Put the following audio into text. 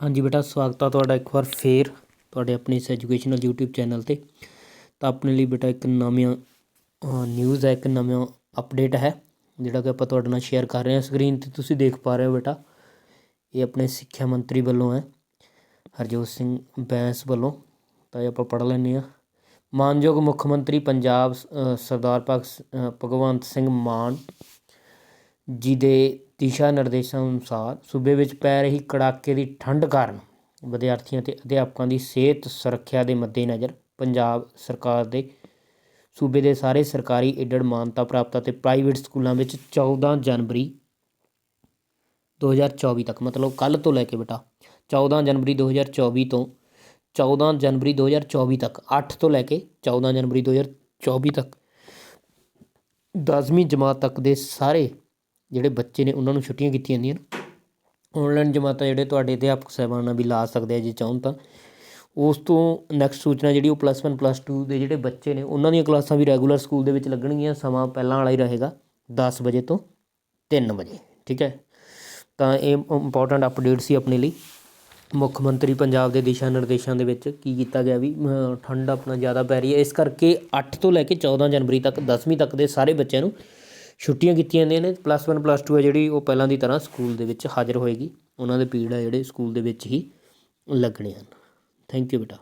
ਹਾਂਜੀ ਬੇਟਾ, ਸਵਾਗਤ ਆ ਤੁਹਾਡਾ ਇੱਕ ਵਾਰ ਫੇਰ ਤੁਹਾਡੇ ਆਪਣੇ ਇਸ ਐਜੂਕੇਸ਼ਨਲ YouTube ਚੈਨਲ ਤੇ। ਤਾਂ ਆਪਣੇ ਲਈ ਬੇਟਾ ਇੱਕ ਨਵੀਂ ਨਿਊਜ਼ ਹੈ, ਇੱਕ ਨਵਾਂ ਅਪਡੇਟ ਹੈ, ਜਿਹੜਾ ਕਿ ਆਪਾਂ ਤੁਹਾਡੇ ਨਾਲ ਸ਼ੇਅਰ ਕਰ ਰਹੇ ਹਾਂ ਸਕਰੀਨ ਤੇ। ਤੁਸੀਂ ਦੇਖ ਪਾ ਰਹੇ ਹੋ ਬੇਟਾ, ਇਹ ਆਪਣੇ ਸਿੱਖਿਆ ਮੰਤਰੀ ਵੱਲੋਂ ਹੈ, ਹਰਜੋਤ ਸਿੰਘ ਬੈਂਸ ਵੱਲੋਂ। ਤਾਂ ਇਹ ਆਪਾਂ ਪੜ੍ਹ ਲੈਂਦੇ ਹਾਂ। ਮਾਨਯੋਗ ਮੁੱਖ ਮੰਤਰੀ ਪੰਜਾਬ ਸਰਦਾਰ ਭਗਤ ਭਗਵੰਤ ਸਿੰਘ ਮਾਨ ਜਿਹਦੇ ਦਿਸ਼ਾ ਨਿਰਦੇਸ਼ਾਂ ਅਨੁਸਾਰ ਸੂਬੇ ਵਿੱਚ ਪੈ ਰਹੀ ਕੜਾਕੇ ਦੀ ਠੰਡ ਕਾਰਨ ਵਿਦਿਆਰਥੀਆਂ ਅਤੇ ਅਧਿਆਪਕਾਂ ਦੀ ਸਿਹਤ ਸੁਰੱਖਿਆ ਦੇ ਮੱਦੇਨਜ਼ਰ ਪੰਜਾਬ ਸਰਕਾਰ ਦੇ ਸੂਬੇ ਦੇ ਸਾਰੇ ਸਰਕਾਰੀ ਏਡਡ ਮਾਨਤਾ ਪ੍ਰਾਪਤ ਅਤੇ ਪ੍ਰਾਈਵੇਟ ਸਕੂਲਾਂ ਵਿੱਚ 14 ਜਨਵਰੀ 2024 ਤੱਕ, ਮਤਲਬ ਕੱਲ ਤੋਂ ਲੈ ਕੇ ਬੇਟਾ 14 ਜਨਵਰੀ 2024 ਤੋਂ 14 ਜਨਵਰੀ 2024 ਤੱਕ 8 ਤੋਂ ਲੈ ਕੇ 14 ਜਨਵਰੀ 2024 ਤੱਕ 10ਵੀਂ ਜਮਾਤ ਤੱਕ ਦੇ ਸਾਰੇ ਜਿਹੜੇ ਬੱਚੇ ਨੇ ਉਹਨਾਂ ਨੂੰ ਛੁੱਟੀਆਂ ਕੀਤੀਆਂ ਜਾਂਦੀਆਂ ਨੇ। ਔਨਲਾਈਨ ਜਮਾਤਾਂ ਜਿਹੜੇ ਤੁਹਾਡੇ ਅਧਿਆਪਕ ਸਾਹਿਬਾਨਾਂ ਵੀ ਲਾ ਸਕਦੇ ਆ ਜੇ ਚਾਹਣ ਤਾਂ। ਉਸ ਤੋਂ ਨੈਕਸਟ ਸੂਚਨਾ ਜਿਹੜੀ ਉਹ ਪਲੱਸ 1 ਪਲੱਸ 2 ਦੇ ਜਿਹੜੇ ਬੱਚੇ ਨੇ, ਉਹਨਾਂ ਦੀਆਂ ਕਲਾਸਾਂ ਵੀ ਰੈਗੂਲਰ ਸਕੂਲ ਦੇ ਵਿੱਚ ਲੱਗਣਗੀਆਂ। ਸਮਾਂ ਪਹਿਲਾਂ ਵਾਲਾ ਹੀ ਰਹੇਗਾ 10 ਵਜੇ ਤੋਂ 3 ਵਜੇ, ਠੀਕ ਹੈ? ਤਾਂ ਇਹ ਇੰਪੋਰਟੈਂਟ ਅਪਡੇਟ ਸੀ ਆਪਣੇ ਲਈ। ਮੁੱਖ ਮੰਤਰੀ ਪੰਜਾਬ ਦੇ ਦਿਸ਼ਾ ਨਿਰਦੇਸ਼ਾਂ ਦੇ ਵਿੱਚ ਕੀ ਕੀਤਾ ਗਿਆ ਵੀ ਠੰਡ ਆਪਣਾ ਜ਼ਿਆਦਾ ਪੈ ਰਹੀ ਹੈ। ਇਸ ਕਰਕੇ 8 ਤੋਂ ਲੈ ਕੇ 14 ਜਨਵਰੀ ਤੱਕ 10ਵੀਂ ਤੱਕ ਦੇ ਸਾਰੇ ਬੱਚਿਆਂ ਨੂੰ ਛੁੱਟੀਆਂ ਕੀਤੀਆਂ ਜਾਂਦੀਆਂ ਨੇ ਪਲੱਸ 1 ਪਲੱਸ 2 ਹੈ ਜਿਹੜੀ ਉਹ ਪਹਿਲਾਂ ਦੀ ਤਰ੍ਹਾਂ ਸਕੂਲ ਦੇ ਵਿੱਚ ਹਾਜ਼ਰ ਹੋਏਗੀ। ਉਹਨਾਂ ਦੇ ਪੀਰੀਅਡ ਆ ਜਿਹੜੇ ਸਕੂਲ ਦੇ ਵਿੱਚ ਹੀ ਲੱਗਣੇ ਹਨ। ਥੈਂਕ ਯੂ ਬੇਟਾ।